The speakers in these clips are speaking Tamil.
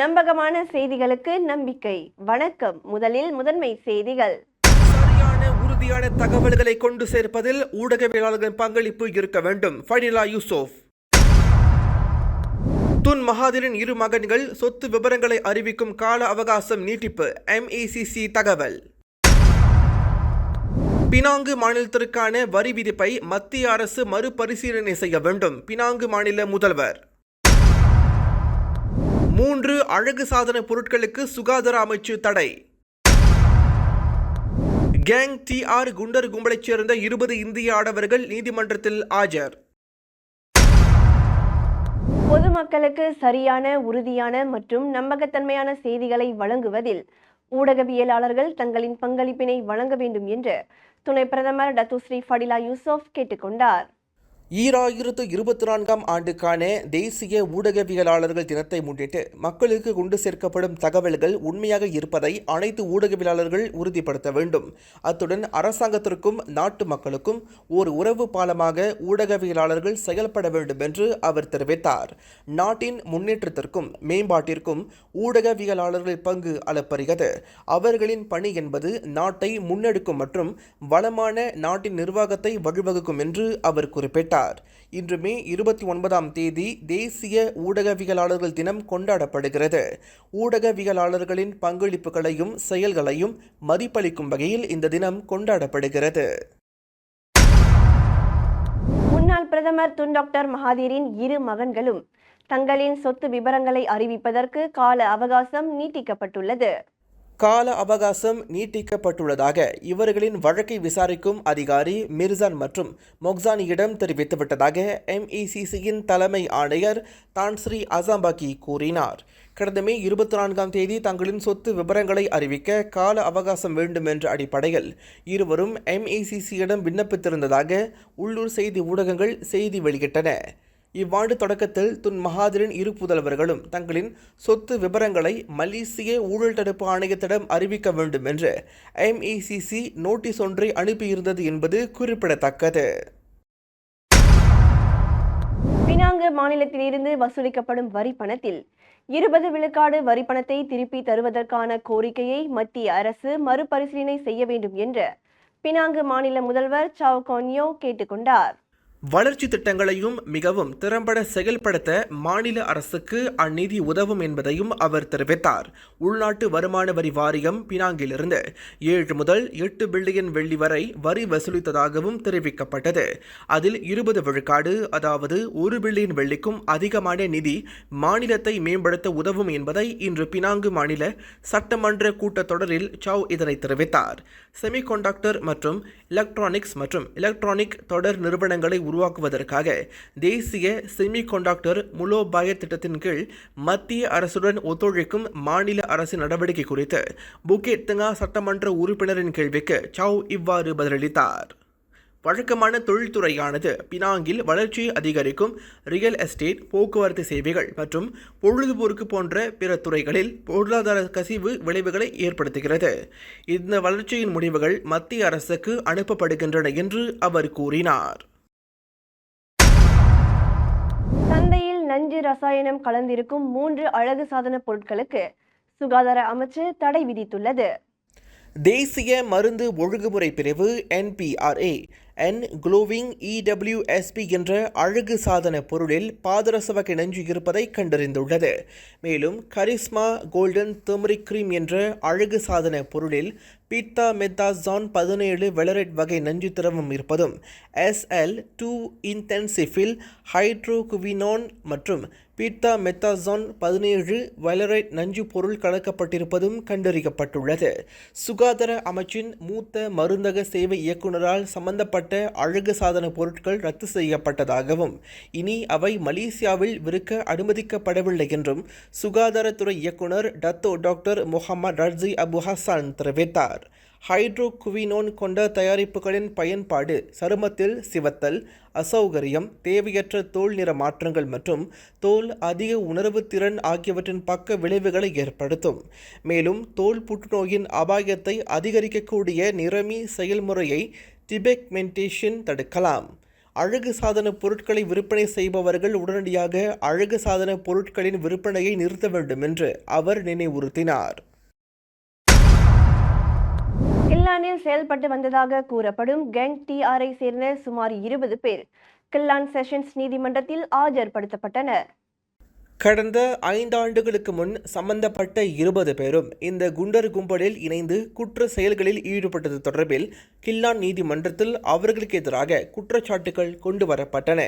நம்பகமான செய்திகளுக்கு நம்பிக்கை. வணக்கம். முதலில் முதன்மை செய்திகள். உறுதியான தகவல்களை கொண்டு சேர்ப்பதில் ஊடகவியலாளர்களின் பங்களிப்பு இருக்க வேண்டும். ஃபைனிலா யூசோஃப். துன் மகாதிரின் இரு மகன்கள் சொத்து விவரங்களை அறிவிக்கும் கால அவகாசம் நீட்டிப்பு. எம்இசிசி தகவல். பினாங்கு மாநிலத்திற்கான வரி விதிப்பை மத்திய அரசு மறுபரிசீலனை செய்ய வேண்டும். பினாங்கு மாநில முதல்வர். மூன்று அழகு சாதன பொருட்களுக்கு சுகாதார அமைச்சு தடை. கேங் டிஆர் குண்டர் கும்பலைச் சேர்ந்த இருபது இந்திய ஆடவர்கள் நீதிமன்றத்தில் ஆஜர். பொதுமக்களுக்கு சரியான உறுதியான மற்றும் நம்பகத்தன்மையான செய்திகளை வழங்குவதில் ஊடகவியலாளர்கள் தங்களின் பங்களிப்பினை வழங்க வேண்டும் என்று துணை பிரதமர் டத்துஸ்ரீ ஃபடிலா யூசப் கேட்டுக்கொண்டார். ஈராயிரத்து இருபத்தி நான்காம் ஆண்டுக்கான தேசிய ஊடகவியலாளர்கள் தினத்தை முன்னிட்டு மக்களுக்கு கொண்டு சேர்க்கப்படும் தகவல்கள் உண்மையாக இருப்பதை அனைத்து ஊடகவியலாளர்கள் உறுதிப்படுத்த வேண்டும். அத்துடன் அரசாங்கத்திற்கும் நாட்டு மக்களுக்கும் ஒரு உறவு பாலமாக ஊடகவியலாளர்கள் செயல்பட வேண்டும் என்று அவர் தெரிவித்தார். நாட்டின் முன்னேற்றத்திற்கும் மேம்பாட்டிற்கும் ஊடகவியலாளர்கள் பங்கு அளப்பரியது அவர்களின் பணி என்பது நாட்டை முன்னெடுக்கும் மற்றும் வளமான நாட்டின் நிர்வாகத்தை வழிவகுக்கும் என்று அவர் குறிப்பிட்டார். இன்று மே இருபத்தி ஒன்பதாம் தேதி தேசிய ஊடகவியலாளர்கள் தினம் கொண்டாடப்படுகிறது. ஊடகவியலாளர்களின் பங்களிப்புகளையும் செயல்களையும் மதிப்பளிக்கும் வகையில் இந்த தினம் கொண்டாடப்படுகிறது. முன்னாள் பிரதமர் துன் டாக்டர் மகாதீரின் இரு மகன்களும் தங்களின் சொத்து விவரங்களை அறிவிப்பதற்கு கால அவகாசம் நீட்டிக்கப்பட்டுள்ளது. கால அவகாசம் நீட்டிக்கப்பட்டுள்ளதாக இவர்களின் வழக்கை விசாரிக்கும் அதிகாரி மிர்சான் மற்றும் மொக்சானியிடம் தெரிவித்துவிட்டதாக எம்இசிசியின் தலைமை ஆணையர் தான்ஸ்ரீ அசாம்பாக்கி கூறினார். கடந்த மே இருபத்தி நான்காம் தேதி தங்களின் சொத்து விவரங்களை அறிவிக்க கால அவகாசம் வேண்டும் என்ற அடிப்படையில் இருவரும் எம்இசிசியிடம் விண்ணப்பித்திருந்ததாக உள்ளூர் செய்தி ஊடகங்கள் செய்தி வெளியிட்டன. இவ்வாண்டு தொடக்கத்தில் துன் மகாதிரின் இரு புதல்வர்களும் தங்களின் சொத்து விவரங்களை மலேசிய ஊழல் தடுப்பு ஆணையத்திடம் அறிவிக்க வேண்டும் என்று எம்இசிசி நோட்டீஸ் ஒன்றை அனுப்பியிருந்தது என்பது குறிப்பிடத்தக்கது. பினாங்கு மாநிலத்திலிருந்து வசூலிக்கப்படும் வரி பணத்தில் இருபது விழுக்காடு வரி பணத்தை திருப்பி தருவதற்கான கோரிக்கையை மத்திய அரசு மறுபரிசீலனை செய்ய வேண்டும் என்று பினாங்கு மாநில முதல்வர் சாவ் கோன்யோ கேட்டுக்கொண்டார் வளர்ச்சி திட்டங்களையும் மிகவும் திறம்பட செயல்படுத்த மாநில அரசுக்கு அந்நிதி உதவும் என்பதையும் அவர் தெரிவித்தார். உள்நாட்டு வருமான வரி வாரியம் பினாங்கிலிருந்து ஏழு முதல் எட்டு பில்லியன் வெள்ளி வரை வரி வசூலித்ததாகவும் தெரிவிக்கப்பட்டது. அதில் இருபது விழுக்காடு அதாவது ஒரு பில்லியன் வெள்ளிக்கும் அதிகமான நிதி மாநிலத்தை மேம்படுத்த உதவும் என்பதை இன்று பினாங்கு மாநில சட்டமன்ற கூட்டத்தொடரில் சவ் இதனை தெரிவித்தார். செமிகண்டக்டர் மற்றும் எலக்ட்ரானிக்ஸ் மற்றும் எலக்ட்ரானிக் தொடர் நிறுவனங்களை உருவாக்குவதற்காக தேசிய செமிகண்டக்டர் மூலோபாய திட்டத்தின் கீழ் மத்திய அரசுடன் ஒத்துழைக்கும் மாநில அரசின் நடவடிக்கை குறித்து புகேத் திங்கா சட்டமன்ற உறுப்பினரின் கேள்விக்கு சவ் இவ்வாறு பதிலளித்தார். வழக்கமான தொழில்துறையானது பினாங்கில் வளர்ச்சியை அதிகரிக்கும் ரியல் எஸ்டேட் போக்குவரத்து சேவைகள் மற்றும் பொழுதுபோக்கு போன்ற பிற துறைகளில் பொருளாதார கசிவு விளைவுகளை ஏற்படுத்துகிறது. இந்த வளர்ச்சியின் முடிவுகள் மத்திய அரசுக்கு அனுப்பப்படுகின்றன என்று அவர் கூறினார். சந்தையில் ரசாயனம் கலந்திருக்கும் மூன்று அழகு சாதன பொருட்களுக்கு சுகாதார அமைச்சு தடை விதித்துள்ளது. தேசிய மருந்து ஒழுங்குமுறை பிரிவு என்பிஆர்ஏ என் குளோவிங் இடபிள்யூஎஸ்பி என்ற அழகு சாதன பொருளில் பாதரச வகை நஞ்சு இருப்பதை கண்டறிந்துள்ளது. மேலும் கரிஸ்மா கோல்டன் டர்மரிக் கிரீம் என்ற அழகு சாதன பொருளில் பீட்டா மெத்தாசான் பதினேழு வெலரைட் வகை நஞ்சு திரவம் இருப்பதும் எஸ்எல் டூ இன்டென்சிஃபில் ஹைட்ரோகுவினோன் மற்றும் பீட்டா மெத்தாசான் பதினேழு வெலரைட் நஞ்சு பொருள் கலக்கப்பட்டிருப்பதும் கண்டறியப்பட்டுள்ளது. சுகாதார அமைச்சின் மூத்த மருந்தக சேவை இயக்குநரால் சம்பந்தப்பட்ட அழகு சாதன பொருட்கள் ரத்து செய்யப்பட்டதாகவும் இனி அவை மலேசியாவில் விற்க அனுமதிக்கப்படவில்லை என்றும் சுகாதாரத்துறை இயக்குனர் Dato doctor Mohamed Radzi Abu Hasan தெரிவித்தார். ஹைட்ரோகுவினோன் கொண்ட தயாரிப்புகளின் பயன்பாடு சருமத்தில் சிவத்தல் அசௌகரியம் தேவையற்ற தோல் நிற மாற்றங்கள் மற்றும் தோல் அதிக உணர்வு திறன் ஆகியவற்றின் பக்க விளைவுகளை ஏற்படுத்தும். மேலும் தோல் புற்றுநோயின் அபாயத்தை அதிகரிக்கக்கூடிய நிறமி செயல்முறையை டிபெக்மெண்டேஷன் தடுக்கலாம். அழகு சாதன பொருட்களை விற்பனை செய்பவர்கள் உடனடியாக அழகு சாதன பொருட்களின் விற்பனையை நிறுத்த வேண்டும் என்று அவர் நினைவுறுத்தினார். கில்லானில் செயல்பட்டு வந்ததாக கூறப்படும் கெங் டிஆரை சேர்ந்த சுமார் இருபது பேர் கில்லான் செஷன்ஸ் நீதிமன்றத்தில் ஆஜர்படுத்தப்பட்டனர். கடந்த ஐந்தாண்டுகளுக்கு முன் சம்பந்தப்பட்ட இருபது பேரும் இந்த குண்டர் கும்பலில் இணைந்து குற்ற செயல்களில் ஈடுபட்டது தொடர்பில் கில்லான் நீதிமன்றத்தில் அவர்களுக்கு எதிராக குற்றச்சாட்டுகள் கொண்டு வரப்பட்டன.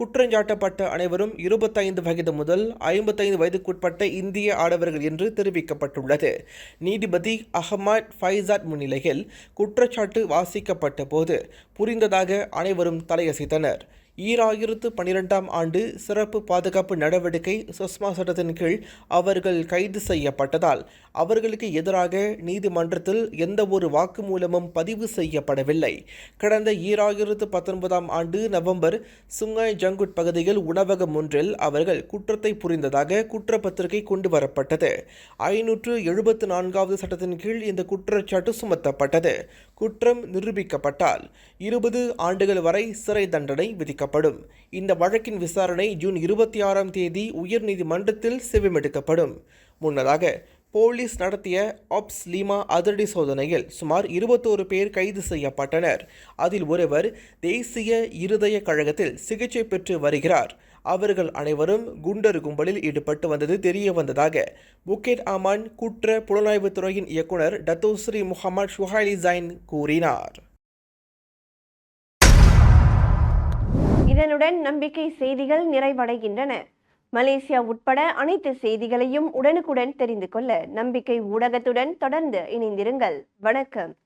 குற்றஞ்சாட்டப்பட்ட அனைவரும் இருபத்தைந்து வயது முதல் ஐம்பத்தைந்து வயதுக்குட்பட்ட இந்திய ஆடவர்கள் என்று தெரிவிக்கப்பட்டுள்ளது. நீதிபதி அஹமத் ஃபைசாட் முன்னிலையில் குற்றச்சாட்டு வாசிக்கப்பட்ட போது புரிந்ததாக அனைவரும் தலையசைத்தனர். ஈராயிரத்து பனிரெண்டாம் ஆண்டு சிறப்பு பாதுகாப்பு நடவடிக்கை சுஷ்மா சட்டத்தின் கீழ் அவர்கள் கைது செய்யப்பட்டதால் அவர்களுக்கு எதிராக நீதிமன்றத்தில் எந்த ஒரு வாக்குமூலமும் பதிவு செய்யப்படவில்லை. கடந்த ஈராயிரத்து பத்தொன்பதாம் ஆண்டு நவம்பர் சுங்காய் ஜங்குட் பகுதியில் உணவகம் ஒன்றில் அவர்கள் குற்றத்தை புரிந்ததாக குற்றப்பத்திரிகை கொண்டு வரப்பட்டது. ஐநூற்று எழுபத்து நான்காவது சட்டத்தின் கீழ் இந்த குற்றச்சாட்டு சுமத்தப்பட்டது. குற்றம் நிரூபிக்கப்பட்டால் இருபது ஆண்டுகள் வரை சிறை தண்டனை விதிக்கப்படும். இந்த வழக்கின் விசாரணை ஜூன் இருபத்தி ஆறாம் தேதி உயர்நீதிமன்றத்தில் செவிமெடுக்கப்படும். முன்னதாக போலீஸ் நடத்திய ஆப்ஸ் லீமா அதிரடி சோதனையில் சுமார் இருபத்தோரு பேர் கைது செய்யப்பட்டனர். அதில் ஒருவர் தேசிய இருதய கழகத்தில் சிகிச்சை பெற்று வருகிறார். அவர்கள் அனைவரும் குண்டர் கும்பலில் ஈடுபட்டு வந்தது தெரிய வந்ததாக. புக்கேட் அமான் குற்ற புலனாய்வுத் துறையின் இயக்குனர் டத்தோஸ்ரீ முகமது ஷுஹாலி ஜைன் கூறினார். இதனுடன் நம்பிக்கை செய்திகள் நிறைவடைகின்றன. மலேசியா உட்பட அனைத்து செய்திகளையும் உடனுக்குடன் தெரிந்து கொள்ள நம்பிக்கை ஊடகத்துடன் தொடர்ந்து இணைந்திருங்கள். வணக்கம்.